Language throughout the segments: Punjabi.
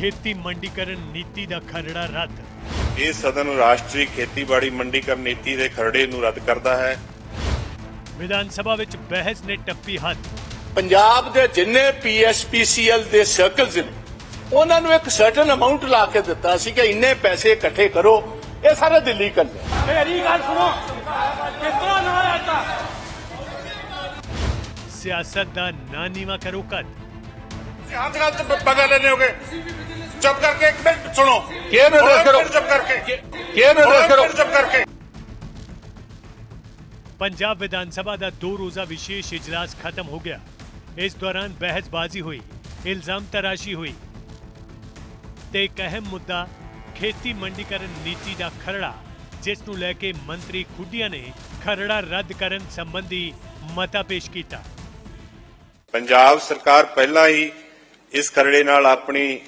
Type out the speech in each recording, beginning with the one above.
ਖੇਤੀ ਮੰਡੀਕਰਨ ਨੀਤੀ ਦਾ ਖਰੜਾ ਰੱਦ। ਇਹ ਸਦਨ ਰਾਸ਼ਟਰੀ ਖੇਤੀਬਾੜੀ ਮੰਡੀਕਰਨ ਨੀਤੀ ਦੇ ਖਰੜੇ ਨੂੰ ਰੱਦ ਕਰਦਾ ਹੈ। ਵਿਧਾਨ ਸਭਾ ਵਿੱਚ ਬਹਿਸ ਨੇ ਟੱਪੀ ਹੱਦ ਪੰਜਾਬ ਦੇ ਜਿੰਨੇ ਪੀਐਸਪੀਸੀਐਲ ਦੇ ਸਰਕਲਸ ਨੇ ਉਹਨਾਂ ਨੂੰ ਇੱਕ ਸਰਟਨ ਅਮਾਉਂਟ ਲਾ ਕੇ ਦਿੱਤਾ ਸੀ ਕਿ ਇੰਨੇ ਪੈਸੇ ਇਕੱਠੇ ਕਰੋ ਇਹ ਸਾਰੇ ਦਿੱਲੀ ਕਰ ਲਿਆ ਮੇਰੀ ਗੱਲ ਸੁਣੋ ਕਿਤਨਾ ਨਾ ਆਤਾ ਸਿਆਸਤ ਦਾ ਨਾ ਨੀਵਾ ਕਰੋ ਕੱਦ ਹੱਥ ਨਾਲ ਪਗਾ ਲੈਣੇ ਹੋਗੇ। ਚੁੱਪ ਕਰਕੇ ਇੱਕ ਮਿੰਟ ਸੁਣੋ। ਕੀ ਨਿਰਦੇਸ਼ ਕਰੋ? ਚੁੱਪ ਕਰਕੇ। ਕੀ ਨਿਰਦੇਸ਼ ਕਰੋ? ਚੁੱਪ ਕਰਕੇ। ਪੰਜਾਬ ਵਿਧਾਨ ਸਭਾ ਦਾ ਦੋ ਰੋਜ਼ਾ ਵਿਸ਼ੇਸ਼ ਇਜਲਾਸ ਖਤਮ ਹੋ ਗਿਆ। ਇਸ ਦੌਰਾਨ ਬਹਿਸਬਾਜ਼ੀ ਹੋਈ ਇਲਜ਼ਾਮ ਤਰਾਸ਼ੀ ਹੋਈ। ਤੇ ਇੱਕ ਅਹਿਮ ਮੁੱਦਾ ਖੇਤੀ ਮੰਡੀਕਰਨ ਨੀਤੀ ਦਾ ਖਰੜਾ ਜਿਸ ਨੂੰ ਲੈ ਕੇ ਮੰਤਰੀ ਖੁੱਡੀਆਂ ਨੇ ਖਰੜਾ ਰੱਦ ਕਰਨ ਸੰਬੰਧੀ ਮਤਾ ਪੇਸ਼ ਕੀਤਾ। ਪੰਜਾਬ ਸਰਕਾਰ ਪਹਿਲਾਂ ਹੀ ਇਸ ਖਰੜੇ ਨਾਲ ਆਪਣੀ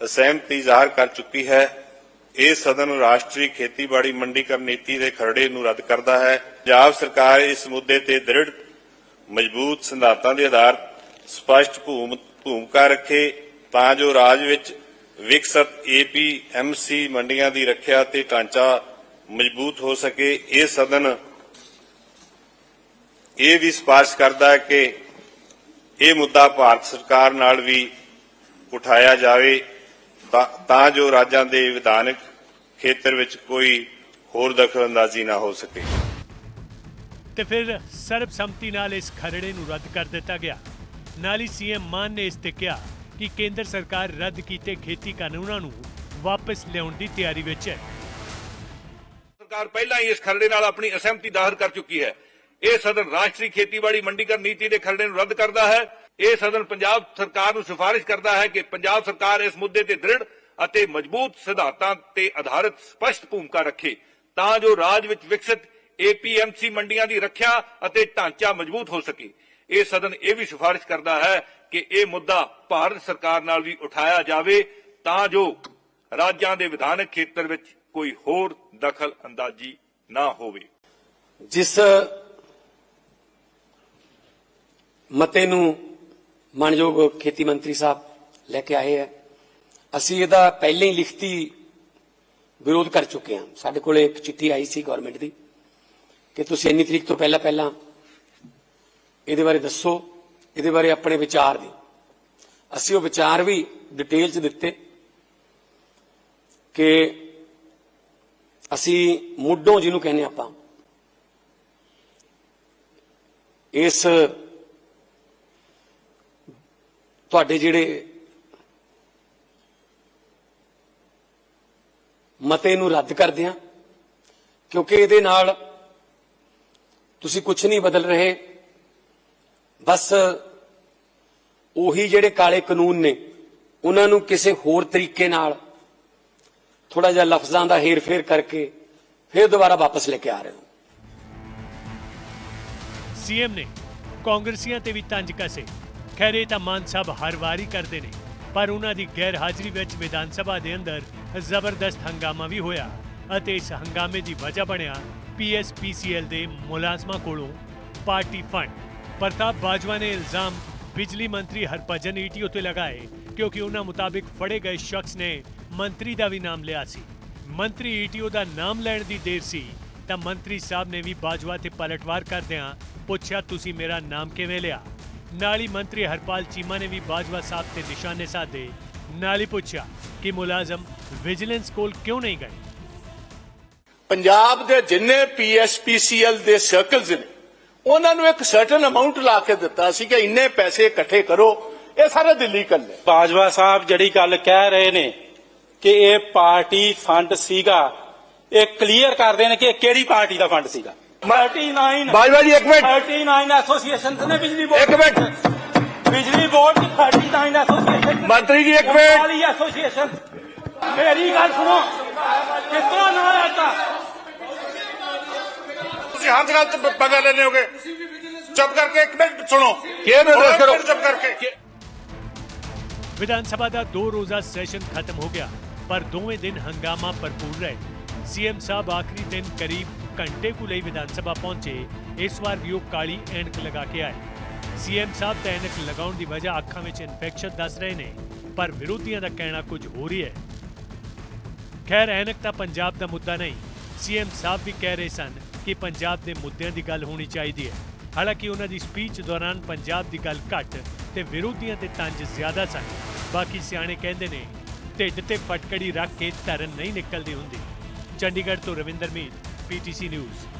ਅਸਹਿਮਤੀ ਜ਼ਾਹਰ ਕਰ ਚੁੱਕੀ ਹੈ। ਇਹ ਸਦਨ ਰਾਸ਼ਟਰੀ ਖੇਤੀਬਾੜੀ ਮੰਡੀਕਰਨ ਨੀਤੀ ਦੇ ਖਰੜੇ ਨੂੰ ਰੱਦ ਕਰਦਾ ਹੈ। ਪੰਜਾਬ ਸਰਕਾਰ ਇਸ ਮੁੱਦੇ ਤੇ ਦ੍ਰਿੜ, ਮਜ਼ਬੂਤ ਸਿਧਾਂਤਾਂ ਦੇ ਆਧਾਰ ਸਪਸ਼ਟ ਭੂਮਿਕਾ ਰੱਖੇ ਤਾਂ ਜੋ ਰਾਜ ਵਿੱਚ ਵਿਕਸਤ ਏਪੀਐਮਸੀ ਮੰਡੀਆਂ ਦੀ ਰੱਖਿਆ ਤੇ ਢਾਂਚਾ ਮਜ਼ਬੂਤ ਹੋ ਸਕੇ। ਇਹ ਸਦਨ ਇਹ ਵੀ ਸਿਫਾਰਿਸ਼ ਕਰਦਾ ਹੈ ਕਿ ਇਹ ਮੁੱਦਾ ਭਾਰਤ ਸਰਕਾਰ ਨਾਲ ਵੀ ਉਠਾਇਆ ਜਾਵੇ। ਤਾਂ- ਤਾਂ ਜੋ ਰਾਜਾਂ ਦੇ ਵਿਧਾਨਕ ਖੇਤਰ ਵਿੱਚ ਕੋਈ ਹੋਰ ਦਖਲਅੰਦਾਜ਼ੀ ਨਾ ਹੋ ਸਕੇ। ਤੇ ਫਿਰ ਸਰਬਸੰਮਤੀ ਨਾਲ ਇਸ ਖਰੜੇ ਨੂੰ ਰੱਦ ਕਰ ਦਿੱਤਾ ਗਿਆ। ਨਾਲ ਹੀ ਸੀਐਮ ਮਾਨ ਨੇ ਇਸ ਤੇ ਕਿਹਾ ਕਿ ਕੇਂਦਰ ਸਰਕਾਰ ਰੱਦ ਕੀਤੇ ਖੇਤੀ ਕਾਨੂੰਨਾਂ ਨੂੰ ਵਾਪਸ ਲਿਆਉਣ ਦੀ ਤਿਆਰੀ ਵਿੱਚ ਹੈ। ਸਰਕਾਰ ਪਹਿਲਾਂ ਹੀ ਇਸ ਖਰੜੇ ਨਾਲ ਆਪਣੀ ਅਸਹਿਮਤੀ ਜ਼ਾਹਰ ਕਰ ਚੁੱਕੀ ਹੈ। ਇਹ ਸਦਨ ਰਾਸ਼ਟਰੀ ਖੇਤੀਬਾੜੀ ਮੰਡੀਕਰਨ ਨੀਤੀ ਦੇ ਖਰੜੇ ਨੂੰ ਰੱਦ ਕਰਦਾ ਹੈ। ਇਹ ਸਦਨ ਪੰਜਾਬ ਸਰਕਾਰ ਨੂੰ ਸਿਫਾਰਿਸ਼ ਕਰਦਾ ਹੈ ਕਿ ਪੰਜਾਬ ਸਰਕਾਰ ਇਸ ਮੁੱਦੇ ਤੇ ਦ੍ਰਿੜ ਅਤੇ ਮਜ਼ਬੂਤ ਸਿਧਾਂਤਾਂ ਤੇ ਆਧਾਰਿਤ ਸਪਸ਼ਟ ਭੂਮਿਕਾ ਰੱਖੇ, ਤਾਂ ਜੋ ਰਾਜ ਵਿੱਚ ਵਿਕਸਿਤ ਏਪੀਐਮਸੀ ਮੰਡੀਆਂ ਦੀ ਰੱਖਿਆ ਅਤੇ ਢਾਂਚਾ ਮਜ਼ਬੂਤ ਹੋ ਸਕੇ। ਇਹ ਸਦਨ ਇਹ ਵੀ ਸਿਫਾਰਿਸ਼ ਕਰਦਾ ਹੈ ਕਿ ਇਹ ਮੁੱਦਾ ਭਾਰਤ ਸਰਕਾਰ ਨਾਲ ਵੀ ਉਠਾਇਆ ਜਾਵੇ, ਤਾਂ ਜੋ ਰਾਜਾਂ ਦੇ ਵਿਧਾਨਕ ਖੇਤਰ ਵਿੱਚ ਕੋਈ ਹੋਰ ਦਖਲ ਅੰਦਾਜ਼ੀ ਨਾ ਹੋਵੇ। ਜਿਸ ਮਤੇ ਨੂੰ ਮਾਨਯੋਗ ਖੇਤੀ ਮੰਤਰੀ ਸਾਹਿਬ ਲੈ ਕੇ ਆਏ ਹੈ ਅਸੀਂ ਇਹਦਾ ਪਹਿਲਾਂ ਹੀ ਲਿਖਤੀ ਵਿਰੋਧ ਕਰ ਚੁੱਕੇ ਹਾਂ। ਸਾਡੇ ਕੋਲੇ ਇੱਕ ਚਿੱਠੀ ਆਈ ਸੀ ਗਵਰਨਮੈਂਟ ਦੀ ਕਿ ਤੁਸੀਂ ਇੰਨੀ ਤਰੀਕ ਤੋਂ ਪਹਿਲਾਂ ਪਹਿਲਾਂ ਇਹਦੇ ਬਾਰੇ ਦੱਸੋ, ਇਹਦੇ ਬਾਰੇ ਆਪਣੇ ਵਿਚਾਰ ਦਿਓ। ਅਸੀਂ ਉਹ ਵਿਚਾਰ ਵੀ ਡਿਟੇਲ ਚ ਦਿੱਤੇ ਕਿ ਅਸੀਂ ਮੁੱਢੋਂ ਜਿਹਨੂੰ ਕਹਿੰਦੇ ਆਪਾਂ, ਇਸ ਤੁਹਾਡੇ ਜਿਹੜੇ ਮਤੇ ਨੂੰ ਰੱਦ ਕਰਦੇ ਹਾਂ ਕਿਉਂਕਿ ਇਹਦੇ ਨਾਲ ਤੁਸੀਂ ਕੁਝ ਨਹੀਂ ਬਦਲ ਰਹੇ। ਬਸ ਉਹੀ ਜਿਹੜੇ ਕਾਲੇ ਕਾਨੂੰਨ ਨੇ, ਉਹਨਾਂ ਨੂੰ ਕਿਸੇ ਹੋਰ ਤਰੀਕੇ ਨਾਲ ਥੋੜਾ ਜਿਹਾ ਲਫ਼ਜ਼ਾਂ ਦਾ ਹੇਰ-ਫੇਰ ਕਰਕੇ ਫਿਰ ਦੁਬਾਰਾ ਵਾਪਸ ਲੈ ਕੇ ਆ ਰਹੇ ਹੋ। ਸੀਐਮ ਨੇ ਕਾਂਗਰਸੀਆਂ ਤੇ ਵੀ ਤੰਜ ਕਸੇ। ਖੈਰ ਇਹ ਤਾਂ ਮਾਨ ਸਾਹਿਬ ਹਰ ਵਾਰੀ ਕਰਦੇ ਨੇ, ਪਰ ਉਹਨਾਂ ਦੀ ਗੈਰ ਹਾਜ਼ਰੀ ਵਿੱਚ ਵਿਧਾਨ ਸਭਾ ਦੇ ਅੰਦਰ ਜ਼ਬਰਦਸਤ ਹੰਗਾਮਾ ਵੀ ਹੋਇਆ ਅਤੇ ਇਸ ਹੰਗਾਮੇ ਦੀ ਵਜ੍ਹਾ ਬਣਿਆ ਪੀਐਸਪੀਸੀਐਲ ਦੇ ਮੁਲਾਜ਼ਮਾਂ ਕੋਲੋਂ ਪਾਰਟੀ ਫੰਡ। ਪ੍ਰਤਾਪ ਬਾਜਵਾ ਨੇ ਇਲਜ਼ਾਮ ਬਿਜਲੀ ਮੰਤਰੀ ਹਰਭਜਨ ਈਟੀ ਉੱਤੇ ਲਗਾਏ ਕਿਉਂਕਿ ਉਹਨਾਂ ਮੁਤਾਬਿਕ ਫੜੇ ਗਏ ਸ਼ਖਸ ਨੇ ਮੰਤਰੀ ਦਾ ਵੀ ਨਾਮ ਲਿਆ ਸੀ। ਮੰਤਰੀ ਈਟੀਓ ਦਾ ਨਾਮ ਲੈਣ ਦੀ ਦੇਰ ਸੀ ਤਾਂ ਮੰਤਰੀ ਸਾਹਿਬ ਨੇ ਵੀ ਬਾਜਵਾ ਤੇ ਪਲਟਵਾਰ ਕਰਦਿਆਂ ਪੁੱਛਿਆ, ਤੁਸੀਂ ਮੇਰਾ ਨਾਮ ਕਿਵੇਂ ਲਿਆ? ਨਾਲ ਹੀ ਮੰਤਰੀ ਹਰਪਾਲ ਚੀਮਾ ਨੇ ਵੀ ਬਾਜਵਾ ਸਾਹਿਬ ਤੇ ਨਿਸ਼ਾਨੇ ਸਾਧੇ। ਨਾਲ ਹੀ ਪੁੱਛਿਆ ਕਿ ਮੁਲਾਜ਼ਮ ਵਿਜੀਲੈਂਸ ਕੋਲ ਕਿਉਂ ਨਹੀਂ ਗਏ? ਪੰਜਾਬ ਦੇ ਜਿੰਨੇ ਪੀਐਸਪੀਸੀਐਲ ਦੇ ਸਰਕਲਸ ਨੇ ਉਹਨਾਂ ਨੂੰ ਇੱਕ ਸਰਟਨ ਅਮਾਉਂਟ ਲਾ ਕੇ ਦਿੱਤਾ ਸੀ ਕਿ ਇੰਨੇ ਪੈਸੇ ਇਕੱਠੇ ਕਰੋ ਇਹ ਸਾਰੇ ਦਿੱਲੀ ਕਰ ਲਿਆ ਬਾਜਵਾ ਸਾਹਿਬ ਜਿਹੜੀ ਗੱਲ ਕਹਿ ਰਹੇ ਨੇ ਕਿ ਇਹ ਪਾਰਟੀ ਫੰਡ ਸੀਗਾ ਇਹ ਕਲੀਅਰ ਕਰਦੇ ਨੇ ਕਿ ਇਹ ਕਿਹੜੀ ਪਾਰਟੀ ਦਾ ਫੰਡ ਸੀਗਾ। 39 ਬਾਜਵਾ ਜੀ ਇੱਕ ਮਿੰਟ 39 ਐਸੋਸੀਏਸ਼ਨਸ ਨੇ ਬਿਜਲੀ ਬੋਰਡ ਇੱਕ ਮਿੰਟ ਬਿਜਲੀ ਬੋਰਡ ਦੀ 39 ਐਸੋਸੀਏਸ਼ਨ ਮੰਤਰੀ ਜੀ ਇੱਕ ਮਿੰਟ ਵਾਲੀ ਐਸੋਸੀਏਸ਼ਨ ਮੇਰੀ ਗੱਲ ਸੁਣੋ ਕਿਤਨਾ ਨਾ ਆਤਾ ਤੁਸੀਂ ਹੱਥ ਨਾਲ ਪਗਾ ਲੈਣੇ ਹੋਗੇ ਚੁੱਪ ਕਰਕੇ ਇੱਕ ਮਿੰਟ ਸੁਣੋ ਕੀ ਨਿਰਦੇਸ਼ ਕਰੋ ਚੁੱਪ ਕਰਕੇ ਵਿਧਾਨ ਸਭਾ ਦਾ ਦੋ ਰੋਜ਼ਾ ਸੈਸ਼ਨ ਖਤਮ ਹੋ ਗਿਆ ਪਰ ਦੋਵੇਂ ਦਿਨ ਹੰਗਾਮਾ ਭਰਪੂਰ ਰਹੇ ਸੀਐਮ ਸਾਹਿਬ ਆਖਰੀ ਦਿਨ ਕਰੀਬ ਘੰਟੇ ਕੁ ਲਈ ਵਿਧਾਨ ਸਭਾ ਪਹੁੰਚੇ, ਇਸ ਵਾਰ ਵੀ ਉਹ ਕਾਲੀ ਐਨਕ ਲਗਾ ਕੇ ਆਏ। ਸੀਐਮ ਸਾਹਿਬ ਤਾਂ ਐਨਕ ਲਗਾਉਣ ਦੀ ਵਜ੍ਹਾ ਅੱਖਾਂ ਵਿੱਚ ਇਨਫੈਕਸ਼ਨ ਦੱਸ ਰਹੇ ਨੇ, ਪਰ ਵਿਰੋਧੀਆਂ ਦਾ ਕਹਿਣਾ ਕੁਝ ਹੋਰ ਹੀ ਹੈ। ਖੈਰ, ਐਨਕ ਤਾਂ ਪੰਜਾਬ ਦਾ ਮੁੱਦਾ ਨਹੀਂ। ਸੀਐਮ ਸਾਹਿਬ ਵੀ ਕਹਿ ਰਹੇ ਸਨ ਕਿ ਪੰਜਾਬ ਦੇ ਮੁੱਦਿਆਂ ਦੀ ਗੱਲ ਹੋਣੀ ਚਾਹੀਦੀ ਹੈ। ਹਾਲਾਂਕਿ ਉਹਨਾਂ ਦੀ ਸਪੀਚ ਦੌਰਾਨ ਪੰਜਾਬ ਦੀ ਗੱਲ ਘੱਟ ਤੇ ਵਿਰੋਧੀਆਂ ਤੇ ਤੰਜ ਜ਼ਿਆਦਾ ਸਨ। ਬਾਕੀ ਸਿਆਣੇ ਕਹਿੰਦੇ ਨੇ, ਢਿੱਡ ਤੇ ਫਟਕੜੀ ਰੱਖ ਕੇ ਧਰਨ ਨਹੀਂ ਨਿਕਲਦੀ ਹੁੰਦੀ। ਚੰਡੀਗੜ੍ਹ ਤੋਂ ਰਵਿੰਦਰ ਮੀਤ PTC News.